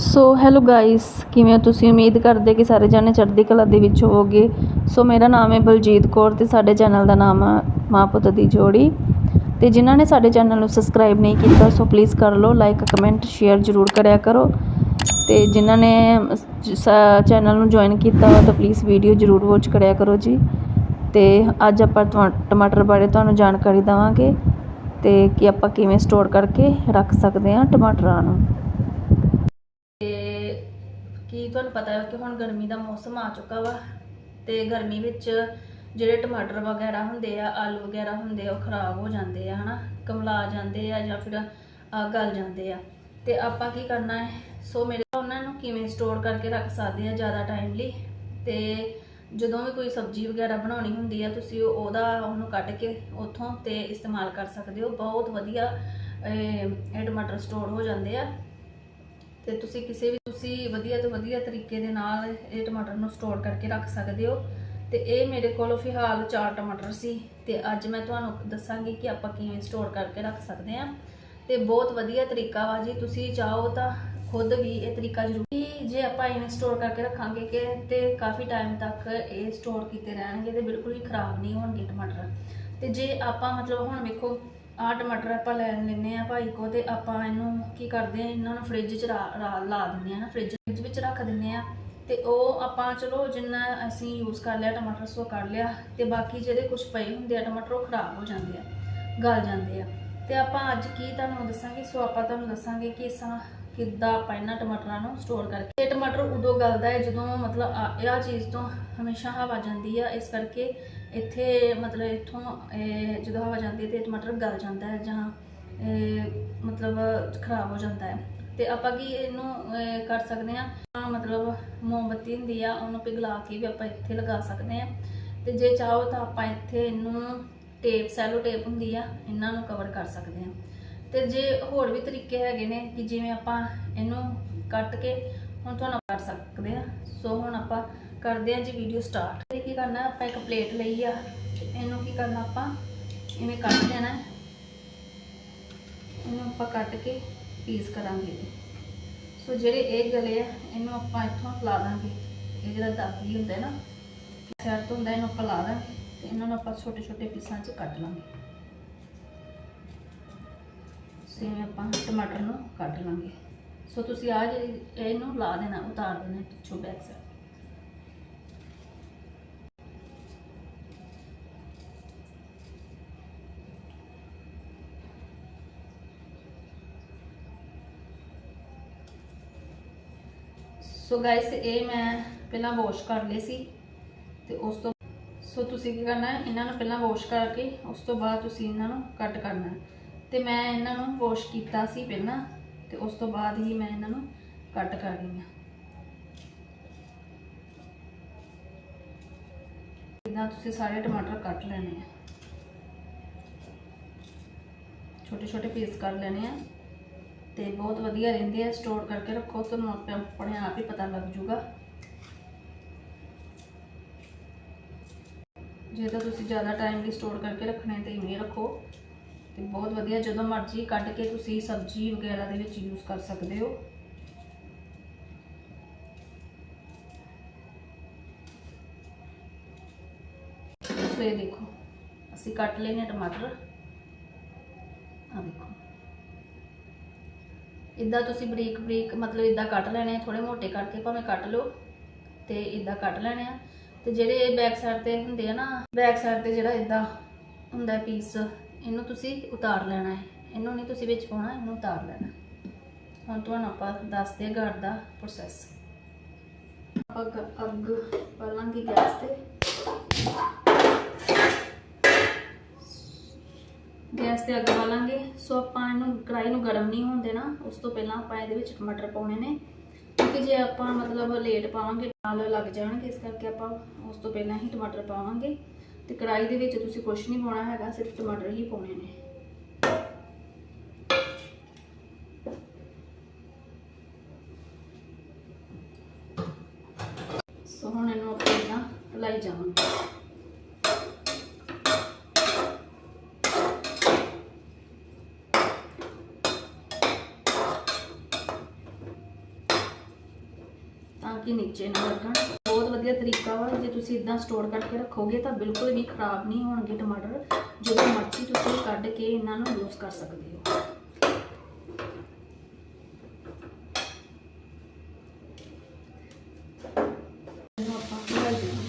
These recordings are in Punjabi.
ਸੋ ਹੈਲੋ ਗਾਇਸ ਕਿਵੇਂ ਹੋ ਤੁਸੀਂ? ਉਮੀਦ ਕਰਦੇ ਕਿ ਸਾਰੇ ਜਾਣੇ ਚੜ੍ਹਦੀ ਕਲਾ ਦੇ ਵਿੱਚ ਹੋਵੋਗੇ। ਸੋ ਮੇਰਾ ਨਾਮ ਹੈ ਬਲਜੀਤ ਕੌਰ ਤੇ ਸਾਡੇ ਚੈਨਲ ਦਾ ਨਾਮ ਆ ਮਾਂ ਪੁੱਤ ਦੀ ਜੋੜੀ। ਤੇ ਜਿਨ੍ਹਾਂ ਨੇ ਸਾਡੇ ਚੈਨਲ ਨੂੰ ਸਬਸਕ੍ਰਾਈਬ ਨਹੀਂ ਕੀਤਾ ਸੋ ਪਲੀਜ਼ ਕਰ ਲਓ ਲਾਈਕ ਕਮੈਂਟ ਸ਼ੇਅਰ ਜ਼ਰੂਰ ਕਰਿਆ ਕਰੋ। ਤੇ ਜਿਨ੍ਹਾਂ ਨੇ ਚੈਨਲ ਨੂੰ ਜੁਆਇਨ ਕੀਤਾ ਵਾ ਤਾਂ ਪਲੀਜ਼ ਵੀਡੀਓ ਜ਼ਰੂਰ ਵਾਚ ਕਰਿਆ ਕਰੋ ਜੀ। ਤੇ ਅੱਜ ਆਪਾਂ ਟਮਾਟਰ ਬਾਰੇ ਤੁਹਾਨੂੰ ਜਾਣਕਾਰੀ ਦੇਵਾਂਗੇ। ਤੇ ਕਿ ਆਪਾਂ ਕਿਵੇਂ ਸਟੋਰ ਕਰਕੇ ਰੱਖ ਸਕਦੇ ਹਾਂ ਟਮਾਟਰਾਂ ਨੂੰ। ਤੇ ਕੀ ਤੁਹਾਨੂੰ ਪਤਾ ਹੈ ਕਿ ਹੁਣ ਗਰਮੀ ਦਾ ਮੌਸਮ ਆ ਚੁੱਕਾ ਵਾ ਤੇ ਗਰਮੀ ਵਿੱਚ ਜਿਹੜੇ ਟਮਾਟਰ ਵਗੈਰਾ ਹੁੰਦੇ ਆ, ਆਲੂ ਵਗੈਰਾ ਹੁੰਦੇ ਆ, ਉਹ ਖਰਾਬ ਹੋ ਜਾਂਦੇ ਆ, ਹਨਾ? ਕਮਲਾ ਜਾਂਦੇ ਆ ਜਾਂ ਫਿਰ ਗਲ ਜਾਂਦੇ ਆ। ਤੇ ਆਪਾਂ ਕੀ ਕਰਨਾ ਹੈ? ਸੋ ਮੇਰੇ ਉਹਨਾਂ ਨੂੰ ਕਿਵੇਂ ਸਟੋਰ ਕਰਕੇ ਰੱਖ ਸਕਦੇ ਆ ਜ਼ਿਆਦਾ ਟਾਈਮ ਲਈ? ਤੇ ਜਦੋਂ ਵੀ ਕੋਈ ਸਬਜ਼ੀ ਵਗੈਰਾ ਬਣਾਉਣੀ ਹੁੰਦੀ ਆ, ਤੁਸੀਂ ਉਹਦਾ ਉਹਨੂੰ ਕੱਢ ਕੇ ਉੱਥੋਂ ਤੇ ਇਸਤੇਮਾਲ ਕਰ ਸਕਦੇ ਹੋ। ਬਹੁਤ ਵਧੀਆ, ਇਹ ਟਮਾਟਰ ਸਟੋਰ ਹੋ ਜਾਂਦੇ ਆ। ਤੇ ਤੁਸੀਂ ਕਿਸੇ ਵੀ, ਤੁਸੀਂ ਵਧੀਆ ਤੋਂ ਵਧੀਆ ਤਰੀਕੇ ਦੇ ਨਾਲ ਇਹ ਟਮਾਟਰ ਨੂੰ ਸਟੋਰ ਕਰਕੇ ਰੱਖ ਸਕਦੇ ਹੋ। ਤੇ ਇਹ ਮੇਰੇ ਕੋਲ ਫਿਲਹਾਲ ਚਾਰ ਟਮਾਟਰ ਸੀ ਤੇ ਅੱਜ ਮੈਂ ਤੁਹਾਨੂੰ ਦੱਸਾਂਗੀ ਕਿ ਆਪਾਂ ਕਿਵੇਂ ਸਟੋਰ ਕਰਕੇ ਰੱਖ ਸਕਦੇ ਹਾਂ। ਤੇ ਬਹੁਤ ਵਧੀਆ ਤਰੀਕਾ ਵਾ ਜੀ, ਤੁਸੀਂ ਚਾਹੋ ਤਾਂ ਖੁਦ ਵੀ ਇਹ ਤਰੀਕਾ ਜ਼ਰੂਰੀ ਜੇ ਆਪਾਂ ਇਹਨੂੰ ਸਟੋਰ ਕਰਕੇ ਰੱਖਾਂਗੇ ਕਿ ਤੇ ਕਾਫੀ ਟਾਈਮ ਤੱਕ ਇਹ ਸਟੋਰ ਕੀਤੇ ਰਹਿਣਗੇ ਤੇ ਬਿਲਕੁਲ ਹੀ ਖਰਾਬ ਨਹੀਂ ਹੋਣਗੇ ਟਮਾਟਰ। ਤੇ ਜੇ ਆਪਾਂ ਮਤਲਬ ਹੁਣ ਵੇਖੋ ਆਹ ਟਮਾਟਰ ਆਪਾਂ ਲੈ ਲੈਨੇ ਆ ਭਾਈ ਕੋ ਤੇ ਆਪਾਂ ਇਹਨੂੰ ਕੀ ਕਰਦੇ ਆ ਇਹਨਾਂ ਨੂੰ ਫ੍ਰਿਜ 'ਚ ਰਾ- ਲਾ ਦਿੰਦੇ ਆ ਨਾ ਫ੍ਰਿਜ ਵਿੱਚ ਰੱਖ ਦਿੰਦੇ ਆ ਤੇ ਉਹ ਆਪਾਂ ਚਲੋ ਜਿੰਨਾ ਅਸੀਂ ਯੂਜ਼ ਕਰ ਲਿਆ, ਟਮਾਟਰ ਸੋ ਕਰ ਲਿਆ ਤੇ ਬਾਕੀ ਜਿਹੜੇ ਕੁਝ ਪਏ ਹੁੰਦੇ ਆ ਟਮਾਟਰ ਉਹ ਖਰਾਬ ਹੋ ਜਾਂਦੇ ਆ, ਗਲ ਜਾਂਦੇ ਆ। ਤੇ ਆਪਾਂ ਅੱਜ ਕੀ ਤੁਹਾਨੂੰ ਦੱਸਾਂਗੇ, ਸੋ ਆਪਾਂ ਤੁਹਾਨੂੰ ਦੱਸਾਂਗੇ ਕਿ ਇਸਾਂ ਕਿੱਦਾਂ ਆਪਾਂ ਇਹਨਾਂ ਟਮਾਟਰਾਂ ਨੂੰ ਸਟੋਰ ਕਰਕੇ ਇਹ ਟਮਾਟਰ ਉਦੋਂ ਗਲਦਾ ਹੈ ਜਦੋਂ ਮਤਲਬ ਆ- ਇਹ ਚੀਜ਼ ਤੋਂ ਹਮੇਸ਼ਾ ਹਵਾ ਜਾਂਦੀ ਆ, ਇਸ ਕਰਕੇ ਇੱਥੇ ਮਤਲਬ ਇੱਥੋਂ, ਇਹ ਜਦੋਂ ਹਵਾ ਜਾਂਦੀ ਹੈ ਤੇ ਟਮਾਟਰ ਗਲ ਜਾਂਦਾ ਹੈ ਜਾਂ, ਇਹ ਮਤਲਬ ਖਰਾਬ ਹੋ ਜਾਂਦਾ ਹੈ। ਤੇ ਆਪਾਂ ਕੀ ਇਹਨੂੰ, ਇਹ ਕਰ ਸਕਦੇ ਆ ਮਤਲਬ ਮੋਮਬੱਤੀ ਹੁੰਦੀ ਆ, ਉਹਨੂੰ ਪਿਘਲਾ ਕੇ ਵੀ ਆਪਾਂ ਇੱਥੇ ਲਗਾ ਸਕਦੇ ਆ ਤੇ ਜੇ ਚਾਹੋ ਤਾਂ ਆਪਾਂ ਇੱਥੇ ਇਹਨੂੰ ਟੇਪ, ਸੈਲੋ ਟੇਪ ਹੁੰਦੀ ਆ, ਇਹਨਾਂ ਨੂੰ ਕਵਰ ਕਰ ਸਕਦੇ ਆ ਤੇ ਜੇ ਹੋਰ ਵੀ ਤਰੀਕੇ ਹੈਗੇ ਨੇ ਕਿ ਜਿਵੇਂ ਆਪਾਂ ਇਹਨੂੰ ਕੱਟ ਕੇ ਹੁਣ ਤੁਹਾਨੂੰ ਕਰ ਸਕਦੇ ਆ ਸੋ ਹੁਣ ਆਪਾਂ ਕਰਦੇ ਆ ਜੀ ਵੀਡੀਓ ਸਟਾਰਟ ਤੇ ਕੀ ਕਰਨਾ, ਆਪਾਂ ਇੱਕ ਪਲੇਟ ਲਈ ਆ। ਇਹਨੂੰ ਕੀ ਕਰਨਾ ਆਪਾਂ? ਇਵੇਂ ਕੱਟ ਦੇਣਾ। ਇਹਨੂੰ ਆਪਾਂ ਕੱਟ ਕੇ ਪੀਸ ਕਰਾਂਗੇ। ਸੋ ਜਿਹੜੇ ਇਹ ਗਲੇ ਆ, ਇਹਨੂੰ ਆਪਾਂ ਇੱਥੋਂ ਲਾ ਦਾਂਗੇ। ਇਹ ਜਿਹੜਾ ਦਾਗੀ ਹੁੰਦਾ ਨਾ ਸਾਈਡ ਤੋਂ ਹੁੰਦਾ, ਇਹਨੂੰ ਆਪਾਂ ਲਾ ਦਾਂਗੇ। ਤੇ ਇਹਨਾਂ ਨੂੰ ਆਪਾਂ ਛੋਟੇ ਛੋਟੇ ਪੀਸਾਂ 'ਚ ਕੱਟ ਲਾਂਗੇ। ਸੋ ਆਪਾਂ ਟਮਾਟਰ ਨੂੰ ਕੱਟ ਲਾਂਗੇ। ਸੋ ਤੁਸੀਂ ਆ ਜਿਹੜੀ, ਇਹਨੂੰ ਲਾ ਦੇਣਾ, ਉਤਾਰ ਦੇਣਾ ਪਿੱਛੋਂ ਬੈਕ ਸਾਈਡ ਸੋ ਗਾਇਸ ਇਹ ਮੈਂ ਪਹਿਲਾਂ ਵਾਸ਼ ਕਰ ਲਏ ਸੀ ਤੇ ਉਸ ਤੋਂ ਸੋ ਤੁਸੀਂ ਕੀ ਕਰਨਾ ਹੈ? ਇਹਨਾਂ ਨੂੰ ਪਹਿਲਾਂ ਵਾਸ਼ ਕਰਕੇ ਉਸ ਤੋਂ ਬਾਅਦ ਤੁਸੀਂ ਇਹਨਾਂ ਨੂੰ ਕੱਟ ਕਰਨਾ ਹੈ। ਤੇ ਮੈਂ ਇਹਨਾਂ ਨੂੰ ਵਾਸ਼ ਕੀਤਾ ਸੀ ਪਹਿਲਾਂ ਤੇ ਉਸ ਤੋਂ ਬਾਅਦ ਹੀ ਮੈਂ ਇਹਨਾਂ ਨੂੰ ਕੱਟ ਕਰ ਰਹੀ ਹਾਂ। ਇਦਾਂ ਤੁਸੀਂ ਸਾਰੇ ਟਮਾਟਰ ਕੱਟ ਲੈਣੇ ਆ। ਛੋਟੇ ਛੋਟੇ ਪੀਸ ਕਰ ਲੈਣੇ ਆ। ਤੇ ਬਹੁਤ ਵਧੀਆ ਰਹਿੰਦੇ ਆ। ਸਟੋਰ ਕਰਕੇ ਰੱਖੋ, ਤੁਹਾਨੂੰ ਆਪੇ ਆਪਣੇ ਆਪ ਹੀ ਪਤਾ ਲੱਗ ਜੂਗਾ। ਜੇ ਤਾਂ ਤੁਸੀਂ ਜ਼ਿਆਦਾ ਟਾਈਮ ਲਈ ਸਟੋਰ ਕਰਕੇ ਰੱਖਣੇ ਤੇ ਇਵੇਂ ਰੱਖੋ। ਤੇ ਬਹੁਤ ਵਧੀਆ, ਜਦੋਂ ਮਰਜ਼ੀ ਕੱਢ ਕੇ ਤੁਸੀਂ ਸਬਜ਼ੀ ਵਗੈਰਾ ਦੇ ਵਿੱਚ ਯੂਜ਼ ਕਰ ਸਕਦੇ ਹੋ। ਸੋ ਇਹ ਦੇਖੋ, ਅਸੀਂ ਕੱਟ ਲਏ ਨੇ ਟਮਾਟਰ। ਆ ਦੇਖੋ। ਇਦਾਂ ਤੁਸੀਂ ਬਰੀਕ ਬਰੀਕ ਮਤਲਬ ਇਦਾਂ ਕੱਟ ਲੈਣੇ ਆ ਥੋੜੇ ਮੋਟੇ ਕਰਕੇ ਭਾਵੇਂ ਕੱਟ ਲਓ ਤੇ ਇਦਾਂ ਕੱਟ ਲੈਣੇ ਆ। ਤੇ ਜਿਹੜੇ ਬੈਕ ਸਾਈਡ ਤੇ ਹੁੰਦੇ ਆ ਨਾ ਬੈਕ ਸਾਈਡ ਤੇ ਜਿਹੜਾ ਇਦਾਂ ਹੁੰਦਾ ਪੀਸ ਇਹਨੂੰ ਤੁਸੀਂ ਉਤਾਰ ਲੈਣਾ ਹੈ। ਇਹਨੂੰ ਨਹੀਂ ਤੁਸੀਂ ਵਿੱਚ ਪਾਉਣਾ, ਇਹਨੂੰ ਉਤਾਰ ਲੈਣਾ। ਹੁਣ ਤੁਹਾਨੂੰ ਆਪਾਂ ਦੱਸਦੇ ਆ ਗਾਰਡ ਦਾ ਪ੍ਰੋਸੈਸ ਆਪਾਂ ਅੱਗ ਬਾਲਾਂਗੇ ਗੈਸ ਤੇ। ਗੈਸ ਤੇ ਅੱਗ ਬਾਲਾਂਗੇ। ਸੋ ਆਪਾਂ ਇਹਨੂੰ ਕੜਾਈ ਨੂੰ ਗਰਮ ਨਹੀਂ ਹੋਣ ਦੇਣਾ। ਉਸ ਤੋਂ ਪਹਿਲਾਂ ਆਪਾਂ ਇਹਦੇ ਵਿੱਚ ਟਮਾਟਰ ਪਾਉਣੇ ਨੇ। ਕਿਉਂਕਿ ਜੇ ਆਪਾਂ ਮਤਲਬ ਲੇਟ ਪਾਵਾਂਗੇ, ਨਾਲ ਲੱਗ ਜਾਣਗੇ। ਇਸ ਕਰਕੇ ਆਪਾਂ ਉਸ ਤੋਂ ਪਹਿਲਾਂ ਹੀ ਟਮਾਟਰ ਪਾਵਾਂਗੇ। ਤੇ ਕੜਾਈ ਦੇ ਵਿੱਚ ਤੁਸੀਂ ਕੁਝ ਨਹੀਂ ਪਾਉਣਾ ਹੈਗਾ, ਸਿਰਫ ਟਮਾਟਰ ਹੀ ਪਾਉਣੇ ਨੇ। ਸੋ ਹੁਣ ਇਹਨੂੰ ਆਪਾਂ ਇਦਾਂ ਲਾਈ ਜਾਵਾਂਗੇ ਤਾਂ ਕਿ ਨੀਚੇ ਨਾ ਲੱਗਣ ਬਹੁਤ ਵਧੀਆ ਤਰੀਕਾ ਵਾ, ਜੇ ਤੁਸੀਂ ਇਦਾਂ ਸਟੋਰ ਕਰਕੇ ਰੱਖੋਗੇ ਤਾਂ ਬਿਲਕੁਲ ਵੀ ਖਰਾਬ ਨਹੀਂ ਹੋਣਗੇ ਟਮਾਟਰ। ਜਦੋਂ ਮਰਜ਼ੀ ਤੁਸੀਂ ਕੱਢ ਕੇ ਇਹਨਾਂ ਨੂੰ ਯੂਜ਼ ਕਰ ਸਕਦੇ ਹੋ ਇਹਨੂੰ ਆਪਾਂ ਹਿਲਾ ਦਿੰਦੇ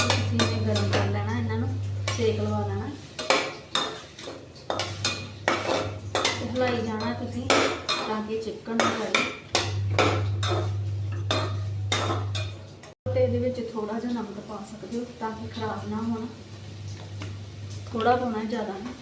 ਤੁਸੀਂ ਇਹ ਗਰਮ ਕਰ ਲੈਣਾ ਇਹਨਾਂ ਨੂੰ ਸੇਕ ਲਵਾ ਲੈਣਾ ਤੇ ਹਿਲਾਈ ਜਾਣਾ ਤੁਸੀਂ ਚਿਕਨ ਕਰੀ। ਤੇ ਇਹਦੇ ਵਿੱਚ ਥੋੜਾ ਜਿਹਾ ਨਮਕ ਪਾ ਸਕਦੇ ਹੋ ਤਾਂ ਕਿ ਖਰਾਬ ਨਾ ਹੋਣ। ਥੋੜਾ ਪਾਉਣਾ ਜ਼ਿਆਦਾ। ਨਹੀਂ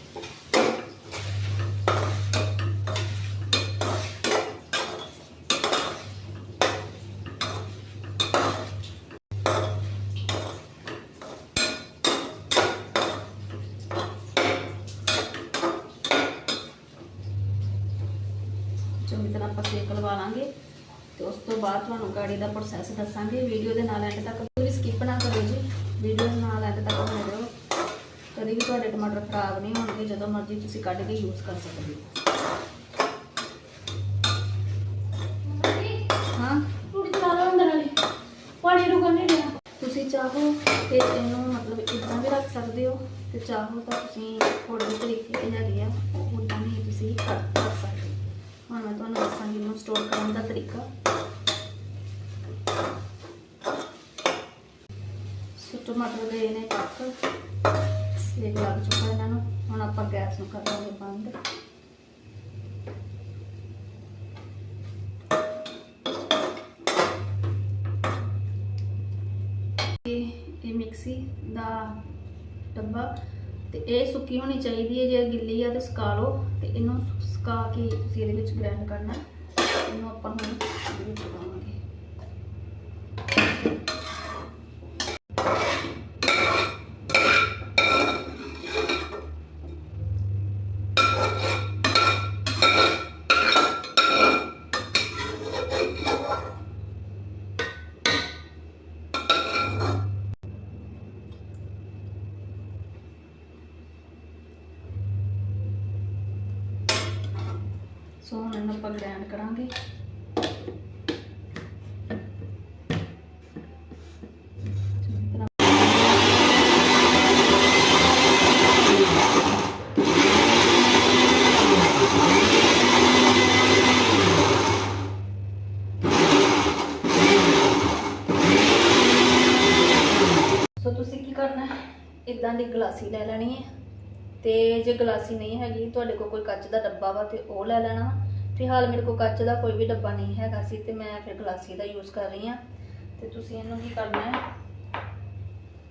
ਚੰਗੀ ਤਰ੍ਹਾਂ ਆਪਾਂ ਸੇਕ ਲਵਾ ਲਾਂਗੇ ਤੇ ਉਸ ਤੋਂ ਬਾਅਦ ਤੁਹਾਨੂੰ ਗਾੜੀ ਦਾ ਪ੍ਰੋਸੈਸ ਦੱਸਾਂਗੇ। ਵੀਡੀਓ ਦੇ ਨਾਲ ਐਂਡ ਤੱਕ ਕੋਈ ਸਕਿਪ ਨਾ ਕਰੋ ਜੀ। ਵੀਡੀਓ ਦੇ ਨਾਲ ਐਂਡ ਤੱਕ ਬਣੇ ਰਹੋ। ਕਦੀ ਵੀ ਤੁਹਾਡੇ ਟਮਾਟਰ ਖਰਾਬ ਨਹੀਂ ਹੋਣਗੇ ਜਦੋਂ ਮਰਜ਼ੀ ਤੁਸੀਂ ਕੱਢ ਕੇ ਯੂਜ਼ ਕਰ ਸਕਦੇ ਹੋ। ਹਾਂ? ਟੁੱਟ ਚਲਾ ਲਓ ਅੰਦਰ ਵਾਲੀ। ਪਾਣੀ ਰੁਕਣ ਨਹੀਂ ਦੇਣਾ। ਤੁਸੀਂ ਚਾਹੋ ਤੇ ਇਹਨੂੰ ਮਤਲਬ ਇਦਾਂ ਵੀ ਰੱਖ ਸਕਦੇ ਹੋ ਤੇ ਚਾਹੋ ਤਾਂ ਤੁਸੀਂ ਵੀ ਤਰੀਕੇ ਹੈਗੇ ਆ ਉਦਾਂ ਵੀ ਤੁਸੀਂ ਕਰ ਕਰ ਸਕਦੇ ਹੋ। ਹੁਣ ਮੈਂ ਤੁਹਾਨੂੰ ਦੱਸਾਂਗੀ ਇਹਨੂੰ ਸਟੋਰ ਕਰਨ ਦਾ ਤਰੀਕਾ। ਟਮਾਟਰ ਗਏ ਨੇ ਪੱਕ। ਸੇਕ ਲੱਗ ਚੁੱਕਾ ਇਹਨਾਂ ਨੂੰ। ਹੁਣ ਆਪਾਂ ਗੈਸ ਨੂੰ ਕਰ ਬੰਦ। ਇਹ ਮਿਕਸੀ ਦਾ ਡੱਬਾ। ਤੇ ਇਹ ਸੁੱਕੀ ਹੋਣੀ ਚਾਹੀਦੀ ਹੈ, ਜੇ ਗਿੱਲੀ ਆ ਤੇ ਸੁਕਾ ਲਓ। ਤੇ ਇਹਨੂੰ ਸੁਕਾ ਕੇ ਤੁਸੀਂ ਇਹਦੇ ਵਿੱਚ ਗ੍ਰਾਈਂਡ ਕਰਨਾ। ਇਹਨੂੰ ਆਪਾਂ ਹੁਣ ਵਿੱਚ ਪਾਵਾਂਗੇ ਸੋ ਹੁਣ ਇਹਨੂੰ ਆਪਾਂ ਗ੍ਰਾਈਂਡ ਕਰਾਂਗੇ ਚੰਗੀ ਤਰ੍ਹਾਂ ਸੋ ਤੁਸੀਂ ਕੀ ਕਰਨਾ ਹੈ ਇਦਾਂ ਦੀ ਗਲਾਸੀ ਲੈ ਲੈਣੀ ਹੈ। ਤੇ ਜੇ ਗਲਾਸੀ ਨਹੀਂ ਹੈਗੀ, ਤੁਹਾਡੇ ਕੋਲ ਕੋਈ ਕੱਚ ਦਾ ਡੱਬਾ ਵਾ ਤੇ ਉਹ ਲੈ ਲੈਣਾ ਫਿਲਹਾਲ ਮੇਰੇ ਕੋਲ ਕੱਚ ਦਾ ਕੋਈ ਵੀ ਡੱਬਾ ਨਹੀਂ ਹੈਗਾ ਸੀ ਤੇ ਮੈਂ ਫਿਰ ਗਲਾਸੀ ਦਾ ਯੂਜ਼ ਕਰ ਰਹੀ ਹਾਂ। ਤੇ ਤੁਸੀਂ ਇਹਨੂੰ ਕੀ ਕਰਨਾ ਹੈ?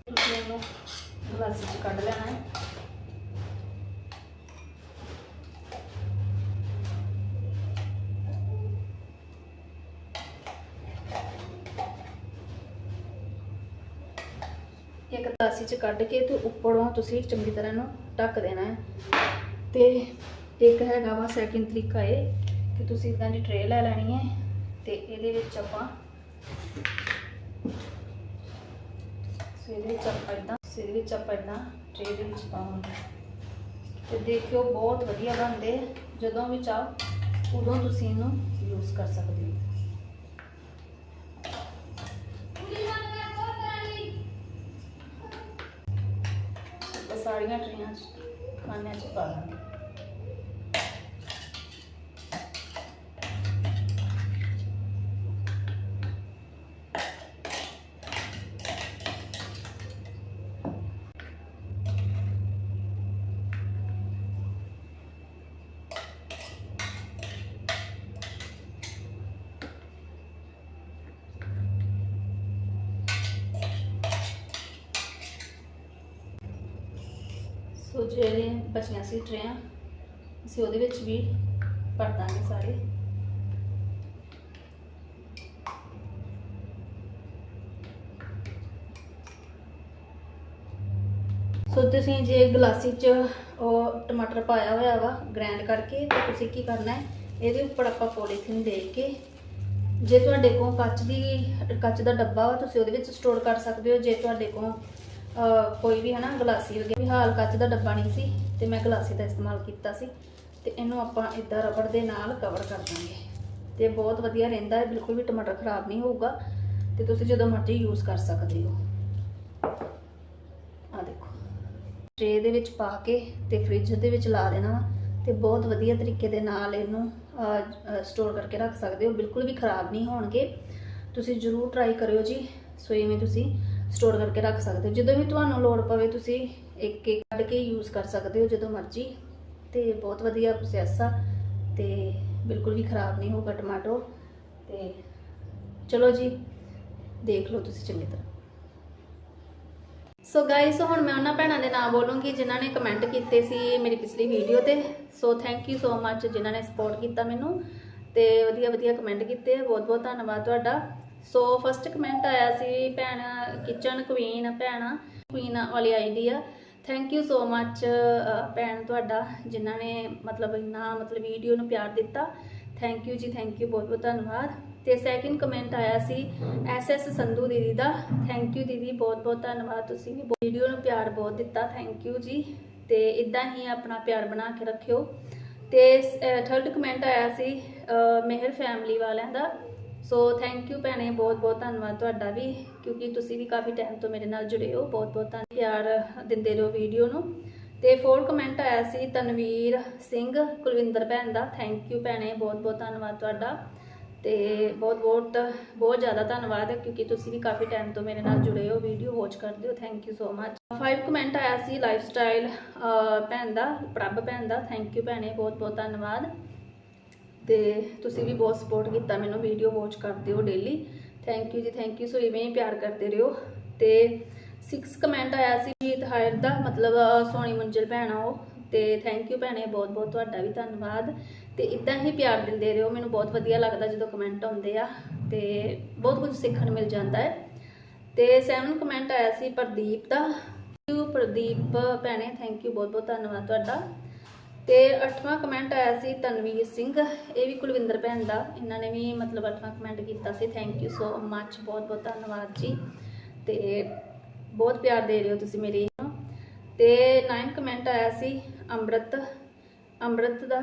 ਤੁਸੀਂ ਇਹਨੂੰ ਗਲਾਸੀ 'ਚ ਕੱਢ ਲੈਣਾ ਹੈ ਇੱਕ ਗਲਾਸੀ 'ਚ ਕੱਢ ਕੇ ਤੇ ਉੱਪਰੋਂ ਤੁਸੀਂ ਚੰਗੀ ਤਰ੍ਹਾਂ ਇਹਨੂੰ ਢੱਕ ਦੇਣਾ ਹੈ। ਤੇ ਇੱਕ ਹੈਗਾ ਵਾ ਸੈਕਿੰਡ ਤਰੀਕਾ ਇਹ ਕਿ ਤੁਸੀਂ ਇਦਾਂ ਦੀ ਟਰੇ ਲੈ ਲੈਣੀ ਹੈ ਤੇ ਇਹਦੇ ਵਿੱਚ ਆਪਾਂ ਸੋ ਇਹਦੇ ਵਿੱਚ ਆਪਾਂ ਇਦਾਂ ਸੋ ਇਹਦੇ ਵਿੱਚ ਆਪਾਂ ਇਦਾਂ ਟਰੇ ਦੇ ਵਿੱਚ ਪਾਵਾਂਗੇ। ਤੇ ਦੇਖਿਓ ਬਹੁਤ ਵਧੀਆ ਬਣਦੇ ਜਦੋਂ ਵੀ ਚਾਹੋ ਉਦੋਂ ਤੁਸੀਂ ਇਹਨੂੰ ਯੂਜ਼ ਕਰ ਸਕਦੇ ਹੋ। ਆਪਾਂ ਸਾਰੀਆਂ ਟਰੇਆਂ 'ਚ ਖਾਣਿਆਂ ਸੋ ਜਿਹੜੇ ਬਚੀਆਂ ਸੀ ਟਰੇਆਂ, ਅਸੀਂ ਉਹਦੇ ਵਿੱਚ ਵੀ ਭਰ ਦਾਂਗੇ ਸਾਰੇ। ਸੋ ਤੁਸੀਂ ਜੇ ਗਲਾਸੀ 'ਚ ਉਹ ਟਮਾਟਰ ਪਾਇਆ ਹੋਇਆ ਵਾ ਗ੍ਰਾਈਂਡ ਕਰਕੇ, ਤੇ ਤੁਸੀਂ ਕੀ ਕਰਨਾ ਹੈ? ਇਹਦੇ ਉੱਪਰ ਆਪਾਂ ਪੋਲੀਥੀਨ ਦੇ ਕੇ, ਜੇ ਤੁਹਾਡੇ ਕੋਲ ਕੱਚ ਦੀ, ਕੱਚ ਦਾ ਡੱਬਾ ਵਾ, ਤੁਸੀਂ ਉਹਦੇ ਵਿੱਚ ਸਟੋਰ ਕਰ ਸਕਦੇ ਹੋ। ਜੇ ਤੁਹਾਡੇ ਕੋਲ ਕੋਈ ਵੀ ਹਨਾ ਗਲਾਸੀ ਵਗੈਰਾ ਵੀ ਹਾਲ ਕੱਚ ਦਾ ਡੱਬਾ ਨਹੀਂ ਸੀ ਤੇ ਮੈਂ ਗਲਾਸੀ ਦਾ ਇਸਤੇਮਾਲ ਕੀਤਾ ਸੀ ਤੇ ਇਹਨੂੰ ਆਪਾਂ ਇਦਾਂ ਰਬੜ ਦੇ ਨਾਲ ਕਵਰ ਕਰ ਦਾਂਗੇ। ਤੇ ਬਹੁਤ ਵਧੀਆ ਰਹਿੰਦਾ ਹੈ, ਬਿਲਕੁਲ ਵੀ ਟਮਾਟਰ ਖਰਾਬ ਨਹੀਂ ਹੋਊਗਾ ਤੇ ਤੁਸੀਂ ਜਦੋਂ ਮਰਜ਼ੀ ਯੂਜ਼ ਕਰ ਸਕਦੇ ਹੋ। ਆ ਦੇਖੋ। ਟਰੇ ਦੇ ਵਿੱਚ ਪਾ ਕੇ ਤੇ ਫ੍ਰਿਜ ਦੇ ਵਿੱਚ ਲਾ ਦੇਣਾ ਵਾ ਤੇ ਬਹੁਤ ਵਧੀਆ ਤਰੀਕੇ ਦੇ ਨਾਲ ਇਹਨੂੰ ਸਟੋਰ ਕਰਕੇ ਰੱਖ ਸਕਦੇ ਹੋ। ਬਿਲਕੁਲ ਵੀ ਖਰਾਬ ਨਹੀਂ ਹੋਣਗੇ। ਤੁਸੀਂ ਜਰੂਰ ਟਰਾਈ ਕਰਿਓ ਜੀ। ਸੋ ਇਵੇਂ ਤੁਸੀਂ ਸਟੋਰ ਕਰਕੇ ਰੱਖ ਸਕਦੇ ਹੋ। ਜਦੋਂ ਵੀ ਤੁਹਾਨੂੰ ਲੋੜ ਪਵੇ ਤੁਸੀਂ ਇੱਕ ਇੱਕ ਕੱਢ ਕੇ ਯੂਜ਼ ਕਰ ਸਕਦੇ ਹੋ ਜਦੋਂ ਮਰਜ਼ੀ। ਤੇ ਬਹੁਤ ਵਧੀਆ ਪ੍ਰੋਸੈਸ ਆ ਤੇ ਬਿਲਕੁਲ ਵੀ ਖਰਾਬ ਨਹੀਂ ਹੋਊਗਾ ਟਮਾਟਰ ਤੇ ਚਲੋ ਜੀ, ਦੇਖ ਲਓ ਤੁਸੀਂ ਚੰਗੀ ਤਰ੍ਹਾਂ। ਸੋ ਗਾਇਸ ਹੁਣ ਮੈਂ ਉਹਨਾਂ ਭੈਣਾਂ ਦੇ ਨਾਮ ਬੋਲੂੰਗੀ ਜਿਨ੍ਹਾਂ ਨੇ ਕਮੈਂਟ ਕੀਤੇ ਸੀ ਮੇਰੀ ਪਿਛਲੀ ਵੀਡੀਓ ਤੇ। ਸੋ ਥੈਂਕ ਯੂ ਸੋ ਮੱਚ ਜਿਨ੍ਹਾਂ ਨੇ ਸਪੋਰਟ ਕੀਤਾ ਮੈਨੂੰ। ਤੇ ਵਧੀਆ ਵਧੀਆ ਕਮੈਂਟ ਕੀਤੇ ਬਹੁਤ ਬਹੁਤ ਧੰਨਵਾਦ ਤੁਹਾਡਾ। ਸੋ ਫਸਟ ਕਮੈਂਟ ਆਇਆ ਸੀ ਭੈਣ ਕਿਚਨ ਕੁਈਨ ਭੈਣ ਕੁਈਨ ਵਾਲੀ ਆਈਡੀ ਆ। ਥੈਂਕ ਯੂ ਸੋ ਮੱਚ ਭੈਣ ਤੁਹਾਡਾ ਜਿਨ੍ਹਾਂ ਨੇ ਮਤਲਬ ਇੰਨਾ ਮਤਲਬ ਵੀਡੀਓ ਨੂੰ ਪਿਆਰ ਦਿੱਤਾ। ਥੈਂਕ ਯੂ ਜੀ ਥੈਂਕ ਯੂ ਬਹੁਤ ਬਹੁਤ ਧੰਨਵਾਦ। ਤੇ ਸੈਕਿੰਡ ਕਮੈਂਟ ਆਇਆ ਸੀ ਐਸ ਐਸ ਸੰਧੂ ਦੀਦੀ ਦਾ। ਥੈਂਕ ਯੂ ਦੀਦੀ ਬਹੁਤ ਬਹੁਤ ਧੰਨਵਾਦ ਤੁਸੀਂ ਵੀਡੀਓ ਨੂੰ ਪਿਆਰ ਬਹੁਤ ਦਿੱਤਾ। ਥੈਂਕ ਯੂ ਜੀ। ਤੇ ਇਦਾਂ ਹੀ ਆਪਣਾ ਪਿਆਰ ਬਣਾ ਕੇ ਰੱਖਿਓ। ਤੇ ਥਰਡ ਕਮੈਂਟ ਆਇਆ ਸੀ ਅਹ, ਮਿਹਰ ਫੈਮਿਲੀ ਵਾਲਿਆਂ ਦਾ। ਸੋ ਥੈਂਕ ਯੂ ਭੈਣੇ, ਬਹੁਤ ਬਹੁਤ ਧੰਨਵਾਦ ਤੁਹਾਡਾ ਵੀ, ਕਿਉਂਕਿ ਤੁਸੀਂ ਵੀ ਕਾਫੀ ਟਾਈਮ ਤੋਂ ਮੇਰੇ ਨਾਲ ਜੁੜੇ ਹੋ। ਬਹੁਤ ਬਹੁਤ ਧੰਨ, ਪਿਆਰ ਦਿੰਦੇ ਰਹੋ ਵੀਡੀਓ ਨੂੰ। ਤੇ ਫੋਰ ਕਮੈਂਟ ਆਇਆ ਸੀ ਤਨਵੀਰ ਸਿੰਘ ਕੁਲਵਿੰਦਰ ਭੈਣ ਦਾ। ਥੈਂਕ ਯੂ ਭੈਣੇ, ਬਹੁਤ ਬਹੁਤ ਧੰਨਵਾਦ ਤੁਹਾਡਾ। ਤੇ ਬਹੁਤ ਬਹੁਤ ਬਹੁਤ ਜ਼ਿਆਦਾ ਧੰਨਵਾਦ, ਕਿਉਂਕਿ ਤੁਸੀਂ ਵੀ ਕਾਫੀ ਟਾਈਮ ਤੋਂ ਮੇਰੇ ਨਾਲ ਜੁੜੇ ਹੋ। ਵੀਡੀਓ ਵਾਚ ਕਰਦੇ ਹੋ। Thank you so much five comment ਆਇਆ ਸੀ ਲਾਈਫ ਸਟਾਈਲ ਭੈਣ ਦਾ, ਪ੍ਰਭ ਭੈਣ ਦਾ। ਥੈਂਕ ਯੂ ਭੈਣੇ, ਬਹੁਤ ਬਹੁਤ ਧੰਨਵਾਦ। ਤੇ ਤੁਸੀਂ ਵੀ ਬਹੁਤ ਸਪੋਰਟ ਕੀਤਾ ਮੈਨੂੰ ਵੀਡੀਓ ਵਾਚ ਕਰਦੇ ਹੋ daily thank you ji thank you so ਇਵੇਂ ਹੀ ਪਿਆਰ ਕਰਦੇ ਰਹੋ। ਤੇ 6 ਕਮੈਂਟ ਆਇਆ ਸੀ ਜੀਤ ਹਾਇਰ ਦਾ ਮਤਲਬ ਅਹ, ਸੋਹਣੀ ਮੁੰਜਲ ਭੈਣ ਉਹ। ਤੇ ਥੈਂਕ ਯੂ ਭੈਣੇ ਬਹੁਤ ਬਹੁਤ ਤੁਹਾਡਾ ਵੀ ਧੰਨਵਾਦ। ਤੇ ਇਦਾਂ ਹੀ ਪਿਆਰ ਦਿੰਦੇ ਰਹੋ। ਮੈਨੂੰ ਬਹੁਤ ਵਧੀਆ ਲੱਗਦਾ ਜਦੋਂ ਕਮੈਂਟ ਆਉਂਦੇ ਆ। ਤੇ ਬਹੁਤ ਕੁਝ ਸਿੱਖਣ ਮਿਲ ਜਾਂਦਾ ਹੈ। ਤੇ ਸੈਵਨ ਕਮੈਂਟ ਆਇਆ ਸੀ ਪ੍ਰਦੀਪ ਦਾ। ਥੈਂਕ ਯੂ ਪ੍ਰਦੀਪ ਭੈਣੇ ਥੈਂਕ ਯੂ ਬਹੁਤ ਬਹੁਤ ਧੰਨਵਾਦ ਤੁਹਾਡਾ। ਤੇ 8ਵਾਂ ਕਮੈਂਟ ਆਇਆ ਸੀ ਤਨਵੀਰ ਸਿੰਘ, ਇਹ ਵੀ ਕੁਲਵਿੰਦਰ ਭੈਣ ਦਾ, ਇਹਨਾਂ ਨੇ ਵੀ ਮਤਲਬ 8ਵਾਂ ਕਮੈਂਟ ਕੀਤਾ ਸੀ ਥੈਂਕ ਯੂ ਸੋ ਮੱਚ ਬਹੁਤ ਬਹੁਤ ਧੰਨਵਾਦ ਜੀ, ਤੇ ਬਹੁਤ ਪਿਆਰ ਦੇ ਰਹੇ ਹੋ ਤੁਸੀਂ ਮੇਰੀ ਨੂੰ ਤੇ 9 ਕਮੈਂਟ ਆਇਆ ਸੀ ਅੰਮ੍ਰਿਤ ਅੰਮ੍ਰਿਤ ਦਾ,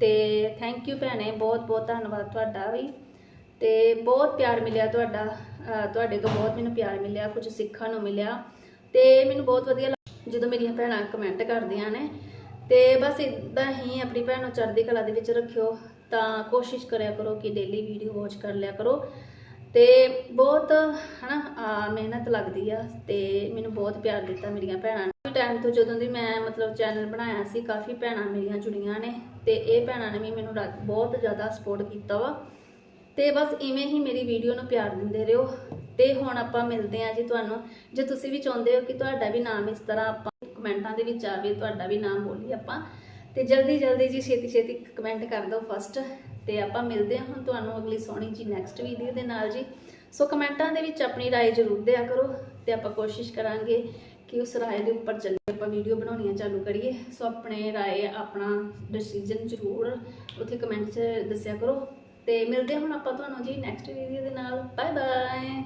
ਤੇ ਥੈਂਕ ਯੂ ਭੈਣੇ, ਬਹੁਤ ਬਹੁਤ ਧੰਨਵਾਦ ਤੁਹਾਡਾ ਵੀ, ਤੇ ਬਹੁਤ ਪਿਆਰ ਮਿਲਿਆ ਤੁਹਾਡਾ ਤੁਹਾਡੇ ਤੋਂ ਬਹੁਤ ਮੈਨੂੰ ਪਿਆਰ ਮਿਲਿਆ ਕੁਝ ਸਿੱਖਣ ਨੂੰ ਮਿਲਿਆ, ਤੇ ਮੈਨੂੰ ਬਹੁਤ ਵਧੀਆ ਲੱਗ- ਜਦੋਂ ਮੇਰੀਆਂ ਭੈਣਾਂ ਕਮੈਂਟ ਕਰਦੀਆਂ ਨੇ ਤੇ ਬਸ ਇਦਾਂ ਹੀ ਆਪਣੀ ਭੈਣ ਨੂੰ ਚੜ੍ਹਦੀ ਕਲਾ ਦੇ ਵਿੱਚ ਰੱਖਿਓ ਤਾਂ ਕੋਸ਼ਿਸ਼ ਕਰਿਆ ਕਰੋ ਕਿ ਡੇਲੀ ਵੀਡੀਓ ਵਾਚ ਕਰ ਲਿਆ ਕਰੋ। ਤੇ ਬਹੁਤ ਹਨਾ ਆ, ਮਿਹਨਤ ਲੱਗਦੀ ਆ ਤੇ ਮੈਨੂੰ ਬਹੁਤ ਪਿਆਰ ਦਿੱਤਾ ਮੇਰੀਆਂ ਭੈਣਾਂ ਨੇ। ਟਾਈਮ ਤੋਂ ਜਦੋਂ ਦੀ ਮੈਂ ਮਤਲਬ ਚੈਨਲ ਬਣਾਇਆ ਸੀ ਕਾਫੀ ਭੈਣਾਂ ਮੇਰੀਆਂ ਜੁੜੀਆਂ ਨੇ ਤੇ ਇਹ ਭੈਣਾਂ ਨੇ ਵੀ ਮੈਨੂੰ ਰਾ- ਬਹੁਤ ਜ਼ਿਆਦਾ ਸਪੋਰਟ ਕੀਤਾ ਵਾ। ਤੇ ਬਸ ਇਵੇਂ ਹੀ ਮੇਰੀ ਵੀਡੀਓ ਨੂੰ ਪਿਆਰ ਦਿੰਦੇ ਰਹੋ ਤੇ ਹੁਣ ਆਪਾਂ ਮਿਲਦੇ ਹਾਂ ਜੀ ਤੁਹਾਨੂੰ ਜੇ ਤੁਸੀਂ ਵੀ ਚਾਹੁੰਦੇ ਹੋ ਕਿ ਤੁਹਾਡਾ ਵੀ ਨਾਮ ਇਸ ਤਰ੍ਹਾਂ ਆਪਾਂ ਕਮੈਂਟਾਂ ਦੇ ਵਿੱਚ ਆਵੇ ਤੁਹਾਡਾ ਵੀ ਨਾਮ ਬੋਲੀਏ ਆਪਾਂ ਤੇ ਜਲਦੀ ਜਲਦੀ ਜੀ ਛੇਤੀ ਛੇਤੀ ਕਮੈਂਟ ਕਰ ਦਿਓ ਫਸਟ ਤੇ ਆਪਾਂ ਮਿਲਦੇ ਹਾਂ ਹੁਣ ਤੁਹਾਨੂੰ ਅਗਲੀ ਸੋਹਣੀ ਜੀ ਨੈਕਸਟ ਵੀਡੀਓ ਦੇ ਨਾਲ ਜੀ ਸੋ ਕਮੈਂਟਾਂ ਦੇ ਵਿੱਚ ਆਪਣੀ رائے ਜ਼ਰੂਰ ਦਿਆ ਕਰੋ ਤੇ ਆਪਾਂ ਕੋਸ਼ਿਸ਼ ਕਰਾਂਗੇ ਕਿ ਉਸ رائے ਦੇ ਉੱਪਰ ਚੱਲ ਕੇ ਆਪਾਂ ਵੀਡੀਓ ਬਣਾਉਣੀਆਂ ਚਾਲੂ ਕਰੀਏ ਸੋ ਆਪਣੇ رائے ਆਪਣਾ ਡਿਸੀਜਨ ਜ਼ਰੂਰ ਉੱਥੇ ਕਮੈਂਟ 'ਚ ਦੱਸਿਆ ਕਰੋ ਤੇ ਮਿਲਦੇ ਹਾਂ ਹੁਣ ਆਪਾਂ ਤੁਹਾਨੂੰ ਜੀ ਨੈਕਸਟ ਵੀਡੀਓ ਦੇ ਨਾਲ। Bye bye